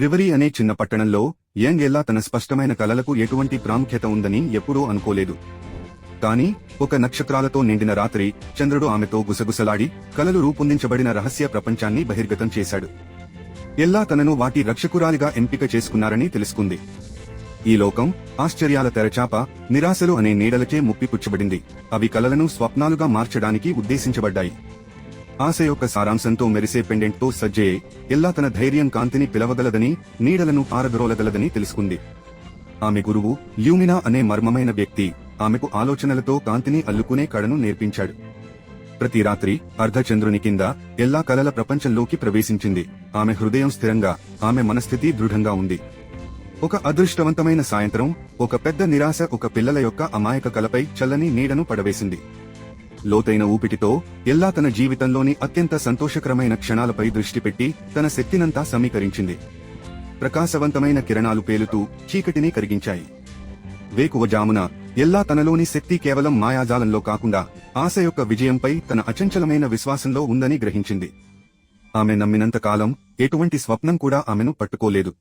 రివరీ అనే చిన్న పట్టణంలో యంగ్ ఎల్లా తన స్పష్టమైన కలలకు ఎటువంటి ప్రాముఖ్యత ఉందని ఎప్పుడూ అనుకోలేదు. కాని ఒక నక్షత్రాలతో నిండిన రాత్రి చంద్రుడు ఆమెతో గుసగుసలాడి కలలు రూపొందించబడిన రహస్య ప్రపంచాన్ని బహిర్గతం చేశాడు. ఎల్లా తనను వాటి రక్షకురాలిగా ఎంపిక చేసుకున్నారని తెలుసుకుంది. ఈ లోకం ఆశ్చర్యాల తెరచాప నిరాశలు అనే నీడలచే ముప్పిపుచ్చబడింది. అవి కలలను స్వప్నాలుగా మార్చడానికి ఉద్దేశించబడ్డాయి. ఆశ యొక్క సారాంశంతో మెరిసే పెండెంట్తో సజ్జే ఎల్లా తన ధైర్యం కాంతిని పిలవగలదని నీడలను పారద్రోలగలదని తెలుసుకుంది. ఆమె గురువు ల్యూమినా అనే మర్మమైన వ్యక్తి ఆమెకు ఆలోచనలతో కాంతిని అల్లుకునే కళను నేర్పించాడు. ప్రతి రాత్రి అర్ధచంద్రుని కింద ఎల్లా కలల ప్రపంచంలోకి ప్రవేశించింది. ఆమె హృదయం స్థిరంగా ఆమె మనస్థితి దృఢంగా ఉంది. ఒక అదృష్టవంతమైన సాయంత్రం ఒక పెద్ద నిరాశ ఒక పిల్లల యొక్క అమాయక కలపై చల్లని నీడను పడవేసింది. లోతైన ఊపిటితో ఎల్లా తన జీవితంలోని అత్యంత సంతోషకరమైన క్షణాలపై దృష్టి పెట్టి తన శక్తినంతా సమీకరించింది. ప్రకాశవంతమైన కిరణాలు పేలుతూ చీకటిని కరిగించాయి. వేకువజామున ఎల్లా తనలోని శక్తి కేవలం మాయాజాలంలో కాకుండా ఆశ యొక్క విజయంపై తన అచంచలమైన విశ్వాసంలో ఉందని గ్రహించింది. ఆమె నమ్మినంత కాలం ఎటువంటి స్వప్నం కూడా ఆమెను పట్టుకోలేదు.